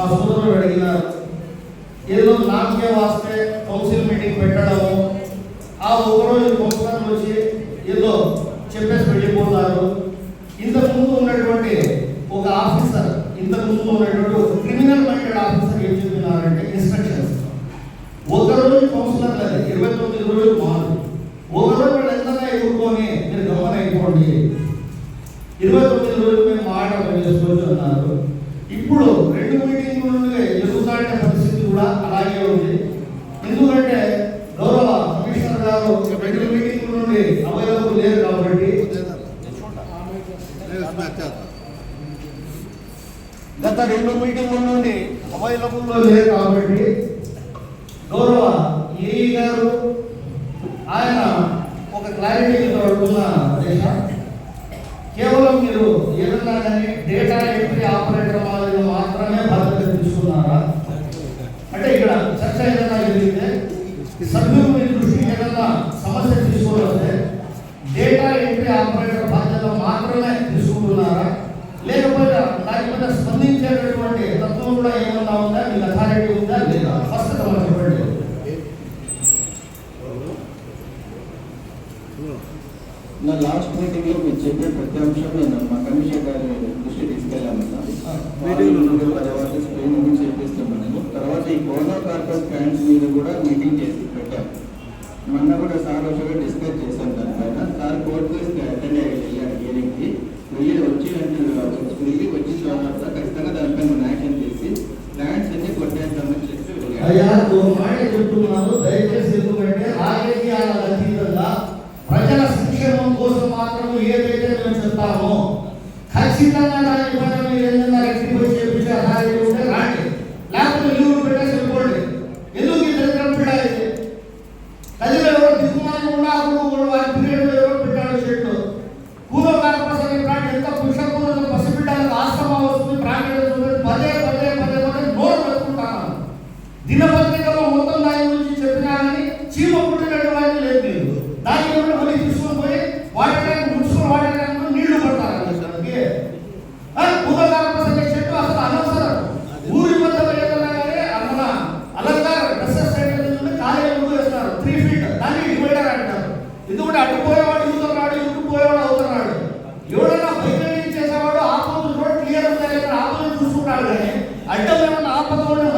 మా సోదరులు అడిగినారు ఏదో నాకే వాస్తే కౌన్సిల్ మీటింగ్ పెట్టడము ఆ ఒకరోజు సంవత్సరం వచ్చి ఏదో చెప్పేసి వెళ్ళిపోతారు. ఇంతకుముందు ఉన్నటువంటి ఒక ఆఫీసర్ ఇంతకుముందు ఉన్నటువంటి ఒక క్రిమినల్ మైండెడ్ ఆఫీసర్ ఏం చెప్తున్నారంటే ఇన్స్ట్రక్షన్స్ ఒకరోజు కౌన్సిలర్ లేదు ఇరవై తొమ్మిది రోజులు మారు. ఒకరోజు వాళ్ళు ఎంతగా ఎదుర్కొని మీరు గమనం ఇరవై తొమ్మిది రోజులు మేము ఆడటం చేసుకోవచ్చు అన్నారు చెప్పినా డేటా ఎంట్రీ ఆపరేటర్ మాదిరిగా మాత్రమే బాధ్యత తీసుకున్నారా? అంటే ఇక్కడ చర్చ ఏదైనా జరిగితే సభ్యులు మీ దృష్టికి సమస్య తీసుకువస్తే డేటా ఎంట్రీ ఆపరేటర్ బాధ్యత మాత్రమే తీసుకుంటున్నారా? లేకపోతే దాని మీద స్పందించేటటువంటి తత్వం కూడా ఏమన్నా ఉందా? మీ అథారిటీ ఉందా? లేదా ఫస్ట్ మనం చెప్పండి. నా లాస్ట్ మీటింగ్లో మీరు చెప్పే ప్రతి అంశం నేను మొన్న కూడా సార్ ఒకసారి డిస్కస్ చేశాను దాని పైన సార్ కోర్టు అటెండ్ പകമുണ്ട്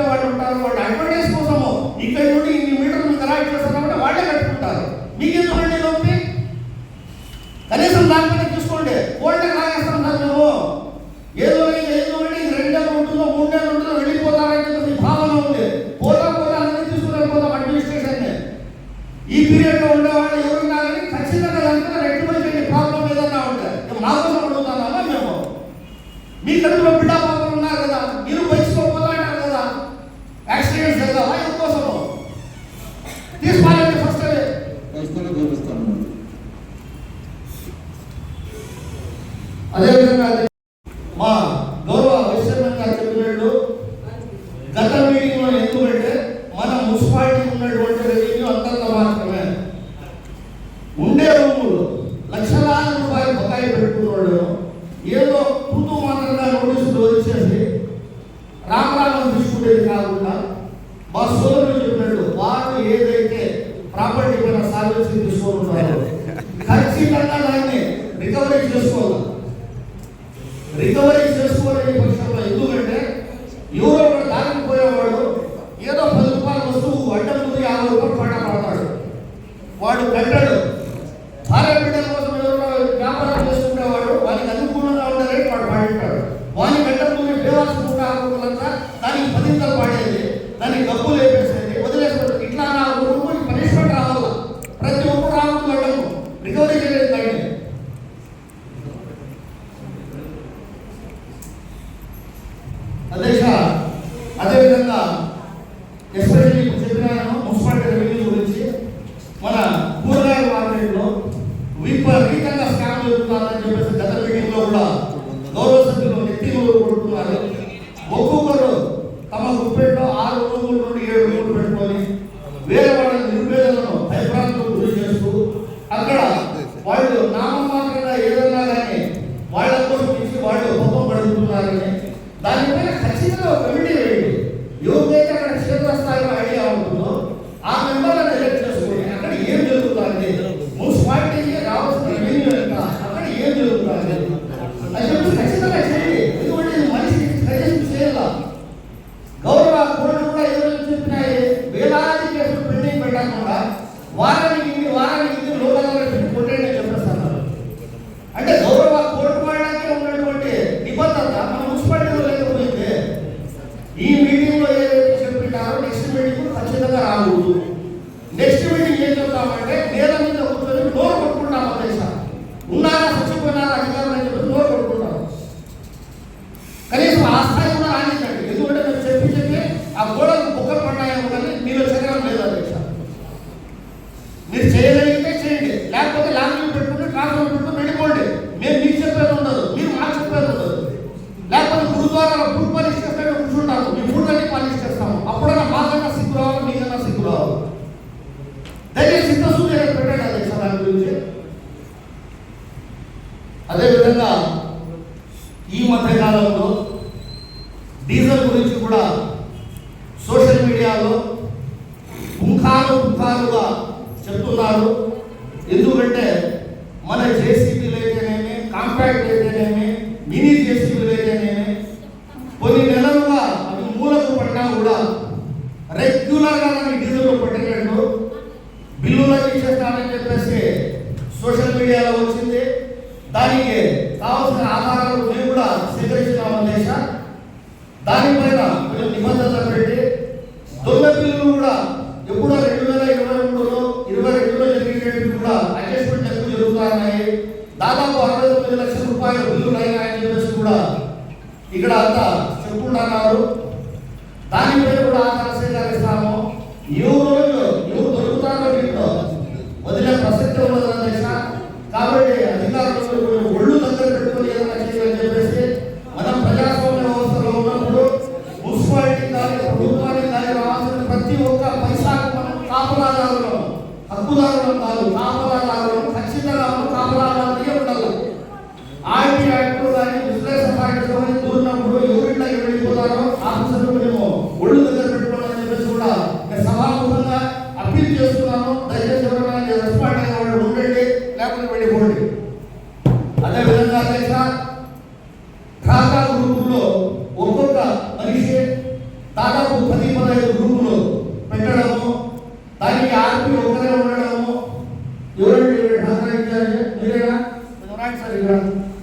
కట్టుకునే వాళ్ళు ఉంటారు వాళ్ళు అడ్వర్టైజ్ కోసము. ఇక్కడ నుండి ఇన్ని మీటర్లు కదా ఇట్లా సరే వాళ్ళే కట్టుకుంటారు. మీకు ఎందుకు రికవరీ చేసుకోవాలనే పక్షంలో ఎందుకంటే యూరోప్ పురాణాలు పుత్రాలుగా చెప్తున్నారు. ఎందుకంటే మన జేసీబీలు అయితేనేమి కాంపాక్ట్ అయితేనేమి మినీ జేసీబీలు అయితేనేమి కొన్ని నెలలుగా అవి మూలకు పడినా కూడా రెగ్యులర్గా మనకి డీజిల్ పట్టినట్టు బిల్లులు ఇచ్చేస్తానని చెప్పేసి సోషల్ మీడియాలో వచ్చింది. దానికి కావాల్సిన ఆధారాలు మేము కూడా స్వీకరించినామని దేశ. దానిపైన నిబంధనలు పెట్టి దొంగ బిల్లులు కూడా ఇది కూడా రెండు వేల ఇరవై మూడులో ఇరవై రెండులో జరిగినటువంటి కూడా అడ్జస్ట్మెంట్ ఎక్కువ జరుగుతున్నాయి దాదాపు అరవై తొమ్మిది లక్షల రూపాయలు బిల్లులు అయినాయని చెప్పేసి కూడా ఇక్కడ అంతా చెప్పుకుంటున్నారు దానిపై కూడా ఆధార స్వీకరిస్తాము ఎవరు రోజు ఎవరు దొరుకుతారో వీటిలో వదిలే ప్రసక్తి ఉండదు కాబట్టి అధికారులు ఒళ్ళు దగ్గర పెట్టుకుని ఏదైనా చేయాలని చెప్పేసి Thanks, everyone.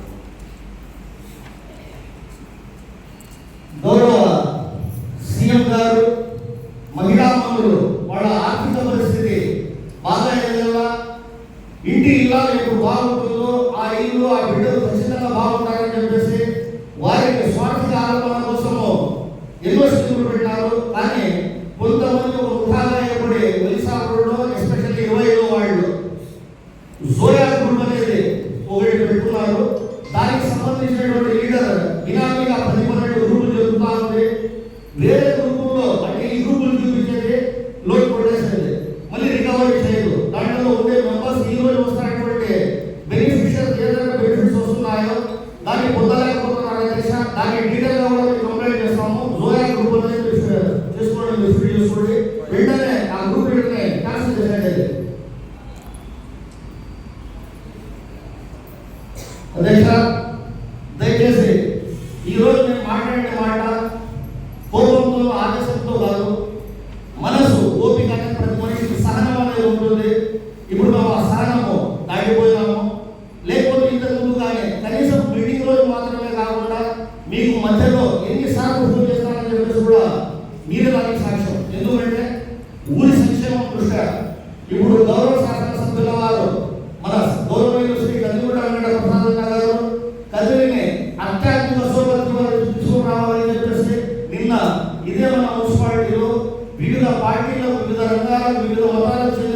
దాన్ని పొందలేకపోతున్నారని తెలిసిన దాన్ని డీటెయిల్గా కూడా కంప్లైంట్ చేస్తాము. జోయా గ్రూప్ అనేది చేసుకోవడం రిఫ్యూ చేసుకోండి. పార్టీలకు వివిధ రంగాలకు వివిధ మతాలకు